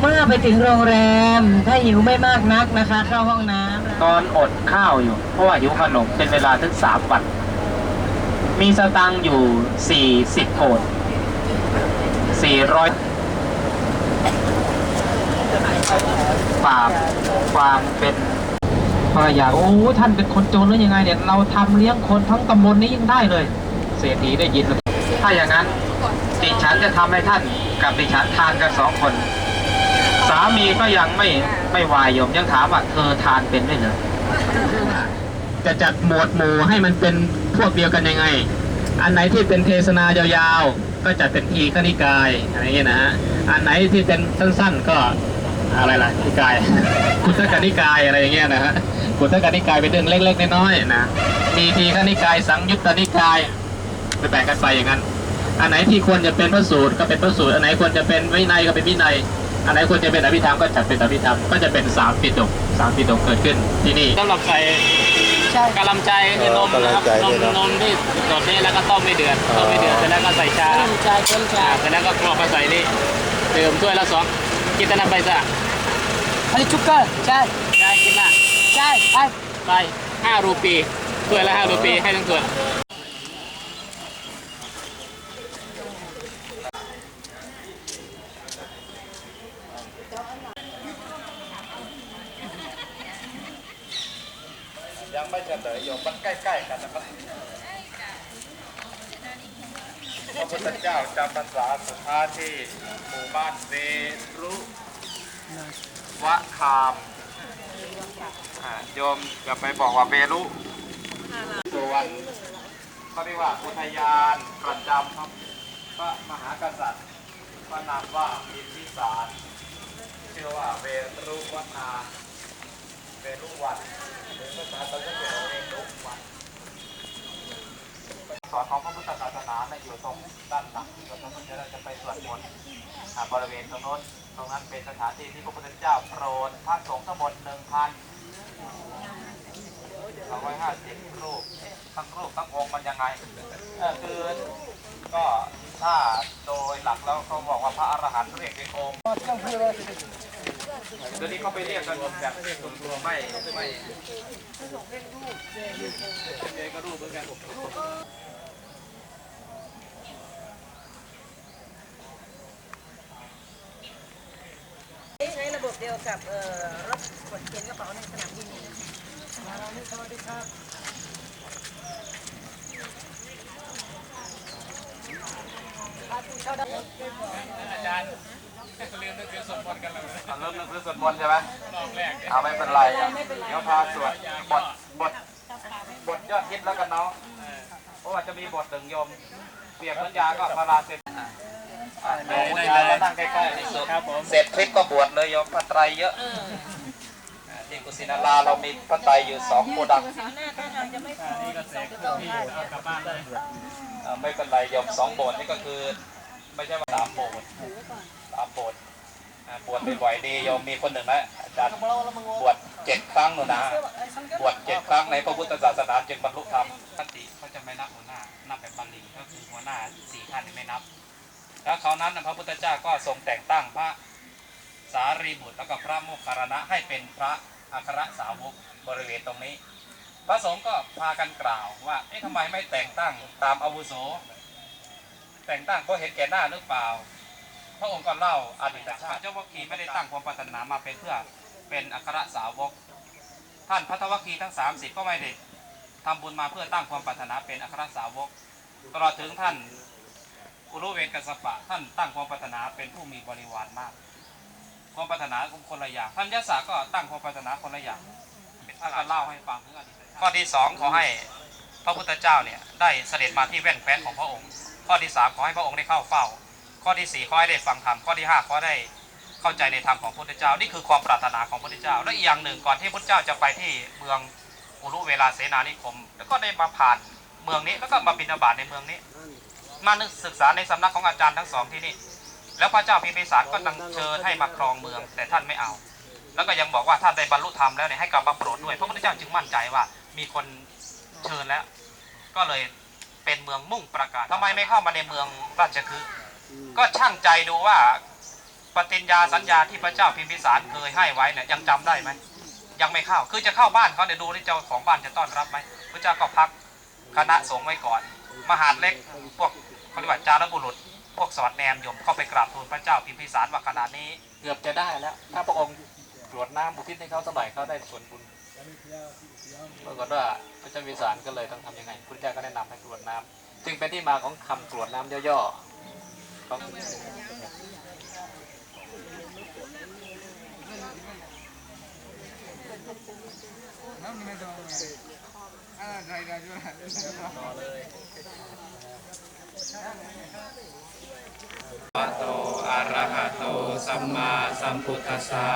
เมื่อไปถึงโรงแรม ถ้าหิวไม่มากนักนะคะ เข้าห้องน้ำตอนอดข้าวอยู่ เพราะว่าหิวขนมเป็นเวลาถึงสามวัน มีสตังค์อยู่สี่สิบโกดสี่ร้อยความความเป็นภรรยาโอ้ท่านเป็นคนจนหรือยังไงเนี่ยเราทำเลี้ยงคนทั้งตำบลนี้ยังได้เลย เศรษฐีได้ยิน ถ้าอย่างนั้นดิฉันจะทำให้ท่าน กับดิฉันทานกันสองคน สามีก็ยังไม่ไม่วายโยมยังถามว่าเธอทานเป็นด้วยเหรอจะจัดหมวดหมู่ให้มันเป็นพวกเดียวกันยังไง อันไหนที่เป็นเทศนายาวๆ ก็จัดเป็นทีขนิกายอะไรอย่างเงี้ยนะฮะ อันไหนที่เป็นสั้นๆ ก็อะไรล่ะนิกายกุตกนิกายอะไรอย่างเงี้ยนะฮะกุตกนิกายเป็นเรื่องเล็กๆน้อยๆนะ มีทีขนิกายสังยุตตนิกายไปแบ่งกันไปอย่างนั้น อันไหนที่ควรจะเป็นพระสูตรก็เป็นพระสูตร อันไหนควรจะเป็นวินัยก็เป็นวินัย อันไหนควรจะเป็นอภิธรรมก็จัดเป็นอภิธรรม ก็จะเป็นสามปิฎกสามปิฎกเกิดขึ้นที่นี่สำหรับใส่กะลำใจคือนมนะครับนมนมที่สดนี่แล้วก็ต้มไม่เดือดต้มไม่เดือดเสร็จแล้วก็ใส่ชาชายคนชาอ่าเสร็จแล้วก็กรอกมาใส่นี่ดื่มถ้วยละสองกินแต่น้ำใบซ่าอันนี้ชุกเกอร์ใช่ใช่กินละใช่ไปไปห้ารูปีถ้วยละห้ารูปีให้ทั้งถ้วย ยังไม่เลยโยมมันใกล้ๆกันนะครับพระพุทธเจ้าจำพรรษาสุดท้ายที่หมู่บ้านเวรุวะคามโยมอย่าไปบอกว่าเวรุส่วนเขาเรียกว่าอุทยานประจำครับพระมหากษัตริย์พระนามว่าอินทิสารชื่อว่าเวรุวนาเวรุวันหรือภาษาตะวันตกเวรุวัน สอนของพระพุทธศาสนาเนี่ยอยู่ตรงด้านหลังที่เราต้องจะจะไปสวดมนต์บริเวณตรงโน้นตรงนั้นเป็นสถานที่ที่พระพุทธเจ้าโปรดพระสงฆ์ทั้งหมดหนึ่งพันสองร้อยห้าสิบรูปทั้งรูปทั้งองค์มันยังไงคือก็ถ้าโดยหลักแล้วเขาบอกว่าพระอรหันต์เรียกเป็นองค์ เดี๋ยวนี้เขาไปเรียกกันแบบรวมๆไม่ไม่เองก็รูปเหมือนกันใช้ระบบเดียวกับเอ่อรถกดเข็นกระเป๋าในสนามบินมาเรานี่สวัสดีครับอาจารย์ ลืมนึกถึงสมบูรณ์กันเลยอะเริ่มนึกถึงสวดมนต์ใช่ไหมรอบแรกเอาไม่เป็นไรอะเดี๋ยวพาสวดบทบทบทยอดฮิตแล้วกันเนาะเพราะว่าจะมีบทหนึ่งโยม เปรียบเหมือนยาก็พาราเซตอะโยมผู้ชายมานั่งใกล้ๆที่สุดครับผมเสร็จคลิปก็บวชเลยโยมพระไตรเยอะอะที่กุสินาราเรามีพระไตรอยู่สองโกดังนี่ก็เสกที่เอากลับบ้านเลยอ่าไม่เป็นไรโยมสองโบสถ์นี่ก็คือ ไม่ใช่ว่าสามโบสถ์ สามโบสถ์อ่าบวชบ่อยๆดีโยมมีคนหนึ่งนะอาจารย์บวชเจ็ดครั้งหนูนะบวชเจ็ดครั้งในพระพุทธศาสนาจึงบรรลุธรรมคติเขาจะไม่นับหัวหน้านับแบบบาลีก็คือหัวหน้าสี่ท่านนี่ไม่นับ แล้วเขานั้นนะพระพุทธเจ้าก็ทรงแต่งตั้งพระสารีบุตรแล้วก็พระโมคคัลลานะให้เป็นพระอัครสาวกบริเวณตรงนี้ พระสงฆ์ก็พากันกล่าวว่าเอ๊ะทำไมไม่แต่งตั้งตามอาวุโส แต่งตั้งเพราะเห็นแก่หน้าหรือเปล่า พระองค์ก็เล่าอดีตชาติเจ้าวัคคีไม่ได้ตั้งความปรารถนามาเป็นเพื่อเป็นอัครสาวก ท่านพัทวัคคีทั้ง 30 ก็ไม่ได้ทำบุญมาเพื่อตั้งความปรารถนาเป็นอัครสาวก ตลอดถึงท่านอุรุเวกัสสปะ ท่านตั้งความปรารถนาเป็นผู้มีบริวารมาก ความปรารถนาของคนละอย่างท่านยศาก็ตั้งความปรารถนาคนละอย่างท่านก็เล่าให้ฟังถึงอดีตข้อที่สองขอให้พระพุทธเจ้าเนี่ยได้เสด็จมาที่แว่นแคว้นของพระองค์ ข้อที่สามขอให้พระองค์ได้เข้าเฝ้า ข้อที่สี่ขอให้ได้ฟังธรรมข้อที่ห้าขอได้เข้าใจในธรรมของพระพุทธเจ้า นี่คือความปรารถนาของพระพุทธเจ้า และอีกอย่างหนึ่งก่อนที่พระพุทธเจ้าจะไปที่เมืองอุรุเวลาเสนานิคม แล้วก็ได้มาผ่านเมืองนี้แล้วก็มาบิณฑบาตในเมืองนี้ มาศึกษาในสำนักของอาจารย์ทั้งสองที่นี่ แล้วพระเจ้าพิมพิสารก็ตั้งเชิญให้มาครองเมือง แต่ท่านไม่เอา แล้วก็ยังบอกว่าถ้าได้บรรลุธรรมแล้วเนี่ยให้กลับมาโปรดด้วยพระพุทธเจ้าจึงมั่นใจว่ามีคนเชิญแล้ว ก็เลยเป็นเมืองมุ่งประกาศทำไมไม่เข้ามาในเมืองราชคฤห์ ก็ช่างใจดูว่าปฏิญญาสัญญาที่พระเจ้าพิมพิสารเคยให้ไว้เนี่ยยังจำได้ไหมยังไม่เข้าคือจะเข้าบ้านเขาเนี่ยดูที่เจ้าของบ้านจะต้อนรับไหมพระเจ้าก็พักคณะสงฆ์ไว้ก่อน มหาดเล็กพวกเขาเรียกว่าจารบุรุษ พวกสวัสดแนมยมเข้าไปกราบทูลพระเจ้าพิมพิสารว่าขณะนี้เกือบจะได้แล้ว ถ้าพระองค์กรวดน้ำบุทิศให้เขาสบายเขาได้ส่วนบุญปรากฏว่าพระเจ้าพิมพิสารก็เลยต้องทำยังไงพระเจ้าก็แนะนำให้กรวดน้ำจึงเป็นที่มาของคำกรวดน้ำย่อๆ ของอะโตอะระหะโต สัมมาสัมพุทธัสสะ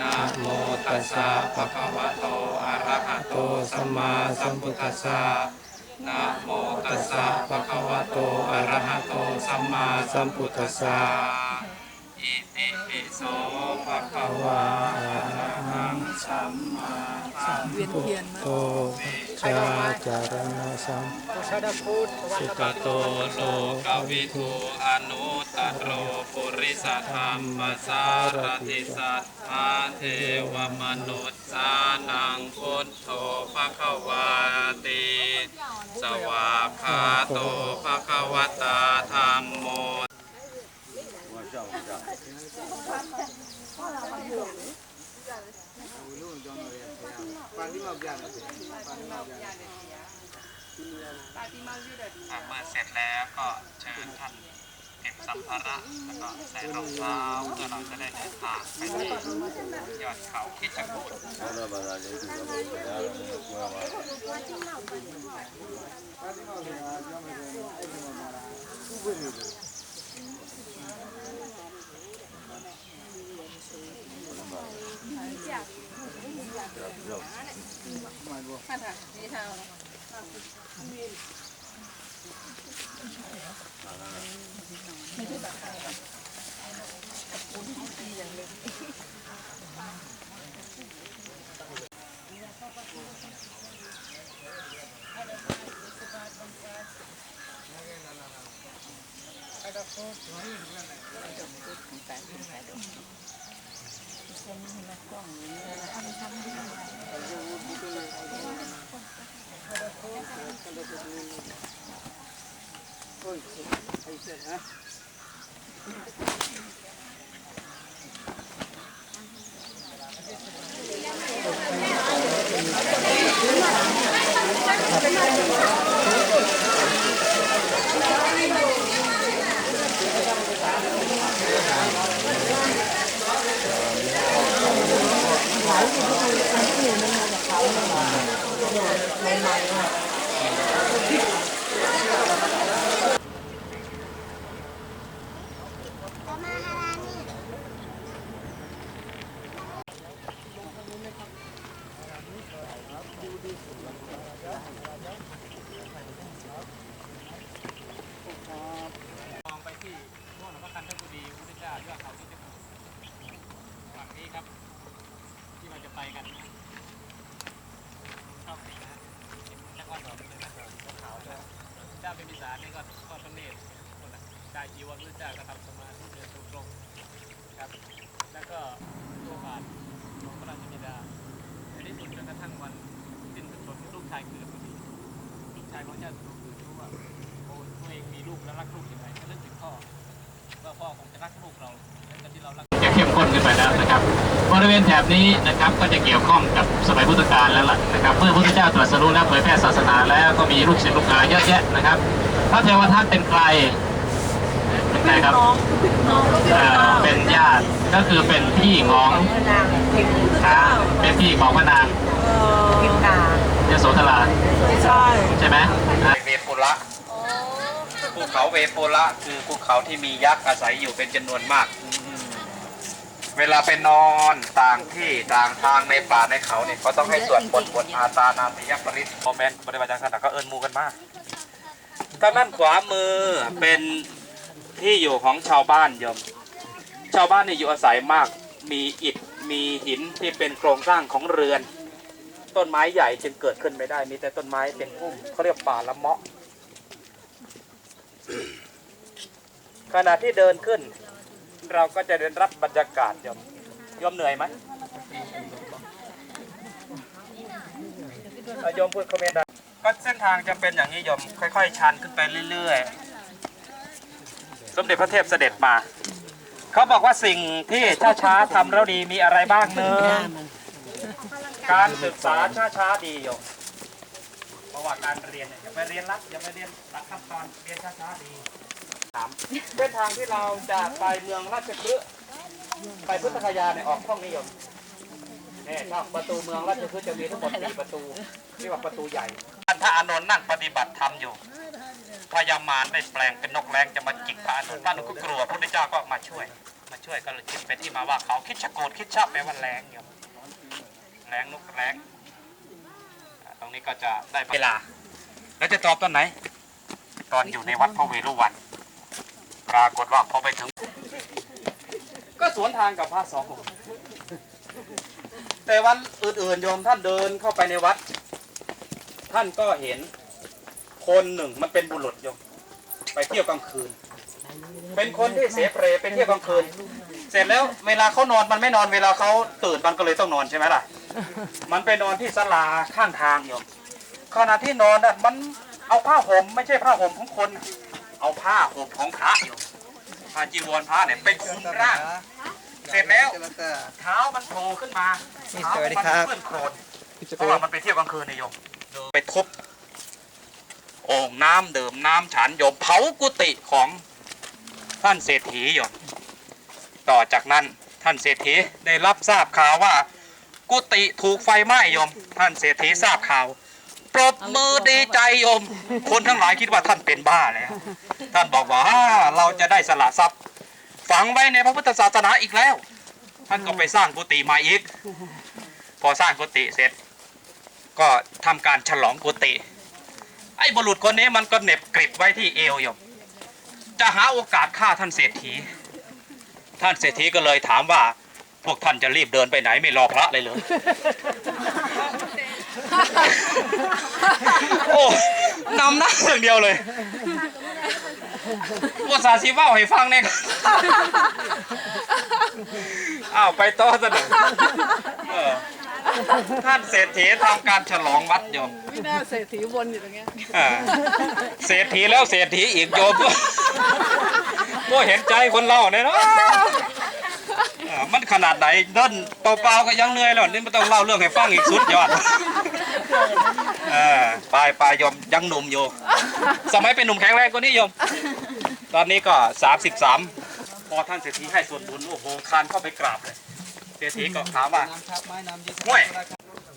นะโมตัสสะภะคะวะโตอะระหะโต สัมมาสัมพุทธัสสะ นะโมตัสสะภะคะวะโต อะระหะโต สัมมาสัมพุทธัสสะ อิติปิโสภะคะวะอะระหังสัมมาสัมพุทโธชาจารณสัมสุขโตโลกวิทูอนุตตรโรปุริสธรรมสารติสัทธาเทวมนุษย์สานังพุทโธภควาติ สวาคาโตภควตาธรรมโมอะเมื่อเสร็จแล้วก็เชิญท่าน เก็บสัมภาระแล้วก็ใส่รองเท้าเพื่อเราจะได้เดินทางไปที่ยอดเขาคิดจ กู ฏมองไปที่โน่นพระคันธกุฎีพระพุทธเจ้ายอดเขาคิดจกูฏฝั่งนี้ครับ ที่เราจะไปกันนะชอบสีนะจะก้อนดอกเลยนะขาวๆเลยเจ้าเป็นพิสารนี่ก็ก็ต้นเนตรคนละได้จีวรพระเจ้าก็ทำสมาธิเดินตรงๆครับ แล้วก็ตัวบาทของพระราชบิดาในที่สุดจนกระทั่งวันสิ้นสุดชนลูกชายเกิดพอดี ลูกชายของเจ้าถูกคือรู้ว่าโอ้ตัวเองมีลูกแล้วรักลูกยังไงก็นึกถึงพ่อว่าพ่อคงจะรักลูกเราเหมือนกับที่เรารักจะเข้มข้นขึ้นไปแล้วนะครับบริเวณแถบนี้นะครับก็จะเกี่ยวข้องกับสมัยพุทธกาลแล้วล่ะนะครับเมื่อพระพุทธเจ้าตรัสรู้และเผยแพร่ศาสนาแล้วก็มีลูกศิษย์ลูกหาเยอะแยะนะครับพระเทวทัตเป็นใครเป็นใครครับเอ่อเป็นญาติก็คือเป็นพี่ของนางเพ็ญอ่าเป็นพี่ของพระนางพิมนา ยโสธราใช่ใช่ไหมเวปุระภูเขาเวปุระคือภูเขาที่มียักษ์อาศัยอยู่เป็นจำนวนมาก เวลาไปนอนต่างที่ต่างทางในป่าในเขาเนี่ยเขาต้องให้สวดบทบทอาตานาติยปริศโมเมนต์ปฏิบัติการขณะก็เอิญมูกันมากทางด้านขวามือเป็นที่อยู่ของชาวบ้านโยม ชาวบ้านนี่อยู่อาศัยมาก มีอิฐ มีหินที่เป็นโครงสร้างของเรือน ต้นไม้ใหญ่จึงเกิดขึ้นไม่ได้ มีแต่ต้นไม้เป็นพุ่มเขาเรียกป่าละเมาะ ขณะที่เดินขึ้น เราก็จะได้รับบรรยากาศยมยมเหนื่อยไหมยมพูดคอมเมนต์ได้ก็เส้นทางจะเป็นอย่างนี้ยม ค่อย ๆ ชันขึ้นไปเรื่อยๆ สมเด็จพระเทพเสด็จมา เขาบอกว่าสิ่งที่ช้าๆทำแล้วดีมีอะไรบ้างเนอ การศึกษาช้าๆดีโยมเพราะว่าการเรียนเนี่ยอย่าไปเรียนรัดอย่าไปเรียนรัดขั้นตอนเรียนช้าๆดีสามเส้นทางที่เราจะไปเมืองราชพฤกษ์ไปพุทธคยาเนี่ยออกห้องนิยมเนี่ยช่องประตูเมืองราชพฤกษ์จะมีทั้งหมดสี่ประตูเรียกว่าประตูใหญ่ท่านพระอานนท์นั่งปฏิบัติธรรมอยู่พญามารได้แปลงเป็นนกแรงจะมาจิกพระอานนท์พระอานนท์ก็กลัวพระพุทธเจ้าก็มาช่วย มาช่วยก็เลยคิดเป็นที่มาว่าเขาคิดชะโกรธคิดชอบแปลว่าแรงอยู่ แรงนกแรงอ่าตรงนี้ก็จะได้เวลา แล้วจะตอบตอนไหน ตอนอยู่ในวัดพระเวรุวัน ปรากฏว่าพอไปถึง ก็สวนทางกับพระสององค์แต่วันอื่นๆโยมท่านเดินเข้าไปในวัด ท่านก็เห็น คนหนึ่งมันเป็นบุรุษโยมไปเที่ยวกลางคืน เป็นคนที่เสเพรไปเที่ยวกลางคืน เสร็จแล้วเวลาเขานอนมันไม่นอนเวลาเขาตื่นมันก็เลยต้องนอนใช่ไหมล่ะ มันไปนอนที่ศาลาข้างทางโยมขณะที่นอนน่ะมันเอาผ้าห่มไม่ใช่ผ้าห่มของคน เอาผ้าห่มของพระอยู่ผ้าจีวรพระเนี่ยไปคลุมร่าง เสร็จแล้วเท้ามันโผล่ขึ้นมาเท้ามันเปื้อนโคลนเพราะว่ามันไปเที่ยวกลางคืนนายโยมไปทุบโอ่งน้ำดื่มน้ำฉันโยมเผากุฏิของท่านเศรษฐีโยมต่อจากนั้นท่านเศรษฐีได้รับทราบข่าวว่า กุฏิถูกไฟไหม้โยม ท่านเศรษฐีทราบข่าว ปรบมือดีใจโยม คนทั้งหลายคิดว่าท่านเป็นบ้าแล้วท่านบอกว่าอ่าเราจะได้สละทรัพย์ ฝังไว้ในพระพุทธศาสนาอีกแล้ว ท่านก็ไปสร้างกุฏิมาอีก พอสร้างกุฏิเสร็จ ก็ทำการฉลองกุฏิไอ้บุรุษคนนี้มันก็เหน็บกริบไว้ที่เอวโยม จะหาโอกาสฆ่าท่านเศรษฐี ท่านเศรษฐีก็เลยถามว่า พวกท่านจะรีบเดินไปไหนไม่รอพระเลยเหรอโอ้นำหน้าอย่างเดียวเลยภาษาชีว่าให้ฟังเนี่ยอ้าวไปต่อสนุกเออท่านเศรษฐีทำการฉลองวัดโยมไม่น่าเศรษฐีวนอยู่ตรงเนี้ยอ่าเศรษฐีแล้วเศรษฐีอีกโยมก็เห็นใจคนเล่าเนี่ยเนาะอ่า มันขนาดไหนเดินเปล่าๆก็ยังเหนื่อยแล้วนี่ไม่ต้องเล่าเรื่องให้ฟังอีกสุดยอดเออไปไปโยมยังหนุ่มอยู่ สมัยเป็นหนุ่มแข็งแรงกว่านี้ยม ตอนนี้ก็ 33 พอท่านเศรษฐีให้ส่วนบุญโอ้โหคานเข้าไปกราบเลยเศรษฐีก็ถามว่าห่วย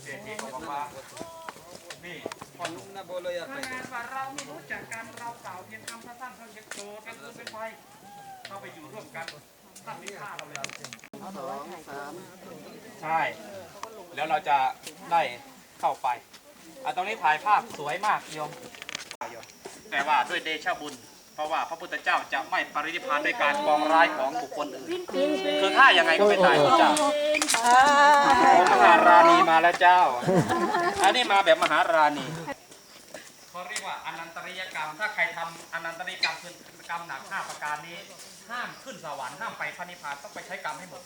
เศรษฐีก็บอกว่านี่พอหนุ่มถ้างานว่าเราไม่รู้จักกันเราเก่าเพียงคำสั้นๆเท่าเช็คโตกันคือเป็นไฟเข้าไปอยู่ร่วมกัน ท่านไม่ฆ่าเราเลยใช่ แล้วเราจะได้เข้าไปอะตรงนี้ถ่ายภาพสวยมากโยมโยมแต่ว่าด้วยเดชะบุญ เพราะว่าพระพุทธเจ้าจะไม่ปรินิพพานด้วยการปองร้ายของบุคคลอื่น คือถ้ายังไงก็ไม่ตายพระเจ้าโอ้มหาราณีมาแล้วเจ้า อันนี้มาแบบมหาราณี เขาเรียกว่าอนันต ริยกรรม ถ้าใครทำอนันตริยกรรมคือกรรมหนักห้าประการนี้ ห้ามขึ้นสวรรค์ห้ามไปพระนิพพานต้องไปใช้กรรมให้หมด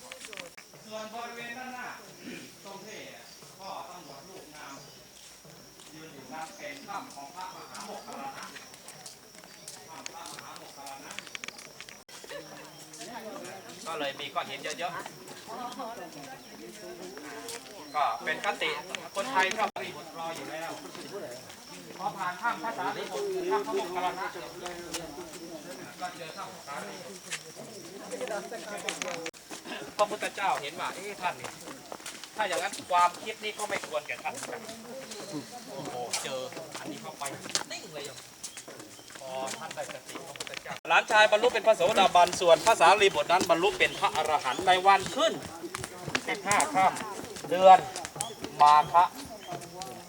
ส่วนบริเวณด้านหน้าตรงเท่พ่อตำรวจลูกงามยืนอยู่นั้นเป็นถ้ำของพระมหาโมคคลานะถ้ำพระมหาโมคคลานะก็เลยมีก้อนหินเยอะๆ ก็เป็นคติคนไทยชอบรีบรออยู่แล้ว พอผ่านถ้ำภาษาลีบุตรถ้ำพระมงคลนะก็เจอถ้ำภาษาพระพุทธเจ้าเห็นว่าเอ๊ะท่านนี่ถ้าอย่างนั้นความคิดนี้ก็ไม่ควรแก่ท่านโอ้โหเจออันนี้เข้าไปนิ่งเลยยมพอท่านได้สติพระพุทธเจ้าหลานชายบรรลุเป็นพระโสดาบันส่วนภาษาลีบุตรนั้นบรรลุเป็นพระอรหันต์ในวันขึ้น15ค่ำเดือนมาฆะ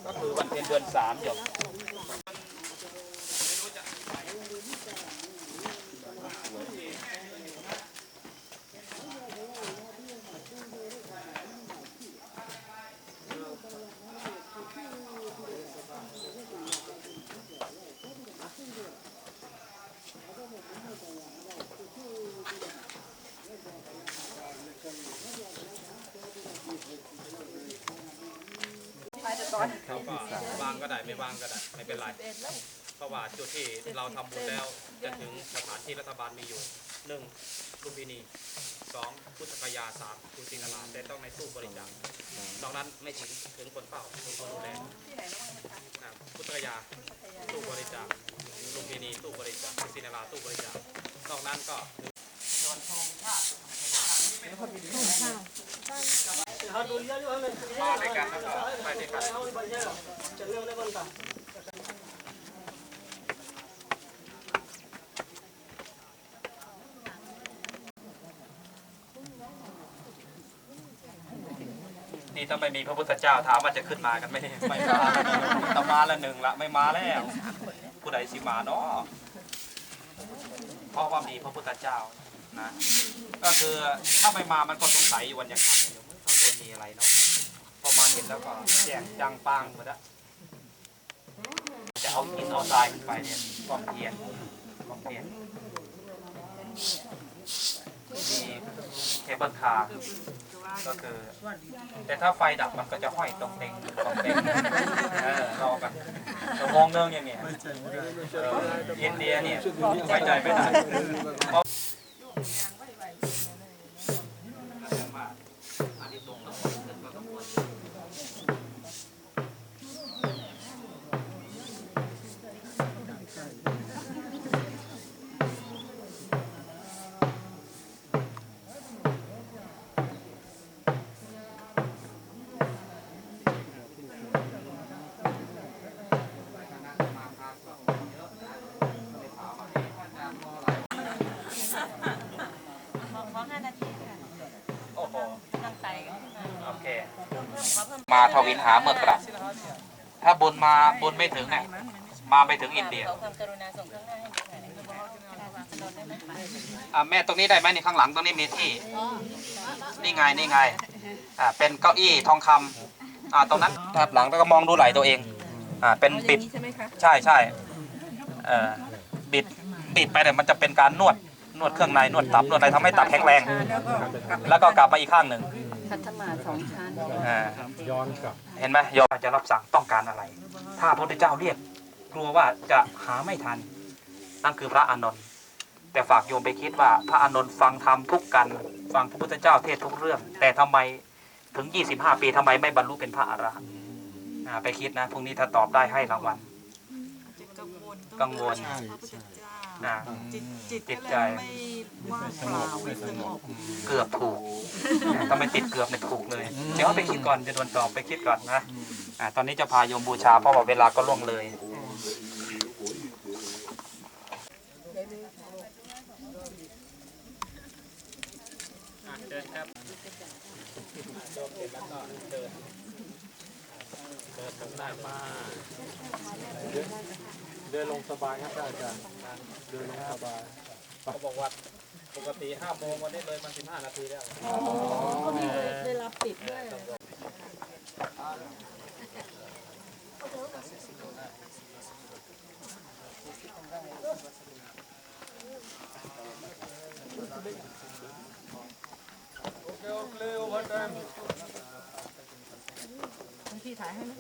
ก็คือวันเพ็ญเดือนสามโยม ก็วางก็ได้ไม่ว่างก็ได้ไม่เป็นไรเพราะว่าจุดที่เราทำบุญแล้วจะถึงสถานที่รัฐบาลมีอยู่หนึ่งลุมพินีสองพุทธคยาสามกุศินาราแต่ต้องในตู้บริจาคนอกนั้นไม่ถึงถึงคนเฝ้าคนดูแลอ่าพุทธคยาตู้บริจาคลุมพินีตู้บริจาคกุศินาราตู้บริจาคนอกนั้นก็ถึง มาด้วยกันแล้วก็ไปด้วยกันนี่ถ้าไม่มีพระพุทธเจ้าถามว่าจะขึ้นมากันไหมเนี่ยไม่มาแตมาละหนึ่งละไม่มาแล้ว ผู้ใดสิมาเนาะเพราะว่ามีพระพุทธเจ้า นะก็คือถ้าไม่มามันก็สงสัยอยู่วันยังค่ำเนี่ยข้างบนมีอะไรเนาะพอมาเห็นแล้วก็แจ้งจังปังหมดละจะเอาหินเอาทรายขึ้นไปเนี่ยความเพียรความเพียรมีเคเบิลคาร์ก็คือ แต่ถ้าไฟดับมันก็จะห้อยตรงเต็งตรงเต็งเออรอกันชั่วโมงนึงอย่างเงี้ยเอออินเดียเนี่ยไว้ใจไม่ได้เพราะโอ้โหโอเค มาทวินหาเมื่อกลับ ถ้าบุญมาบุญไม่ถึงเนี่ยมาไปถึงอินเดียขอความกรุณาส่งเครื่องหน้าให้หน่อยนะครับรถได้ไหมอ่าแม่ตรงนี้ได้ไหมนี่ข้างหลังตรงนี้มีที่ นี่ไงนี่ไงอ่าเป็นเก้าอี้ทองคำอ่าตรงนั้นทับหลังแล้วก็มองดูไหล่ตัวเองอ่าเป็นบิดใช่ใช่ใช่เอ่อบิดบิดไปเนี่ยมันจะเป็นการนวดนวดเครื่องในนวดตับนวดอะไรทำให้ตับแข็งแรง แล้วก็กลับมาอีกข้างหนึ่ง คัตมาสองชั้น อ่าเห็นไหมโยมจะรับสั่งต้องการอะไร ถ้าพระพุทธเจ้าเรียก กลัวว่าจะหาไม่ทัน นั่นคือพระอานนท์แต่ฝากโยมไปคิดว่า พระอานนท์ฟังธรรมทุกกัน ฟังพระพุทธเจ้าเทศทุกเรื่อง แต่ทำไมถึง 25 ปีทำไมไม่บรรลุเป็นพระอรหันต์อ่าไปคิดนะพรุ่งนี้ถ้าตอบได้ให้รางวัล กังวลกังวล พระพุทธเจ้าอ่าจิตจิตจิตก็ใจเลยไม่ว่างเปล่าไม่สงบเกือบถูกถ้าไม่ติดเกือบเนี่ยถูกเลยเดี๋ยวเอาไปคิดก่อนจะโดนตอบไปคิดก่อนนะอ่าตอนนี้จะพาโยมบูชาเพราะว่าเวลาก็ล่วงเลยเดินครับโยม เสร็จแล้วก็เดินเดินทางด้านมาเดินลงสบายครับอาจารย์เดินลงสบายเขาบอกว่าปกติ5โมงวันนี้เลยมัน15นาทีแล้วก็มีได้รับติดด้วยพี่ถ่ายให้ไหม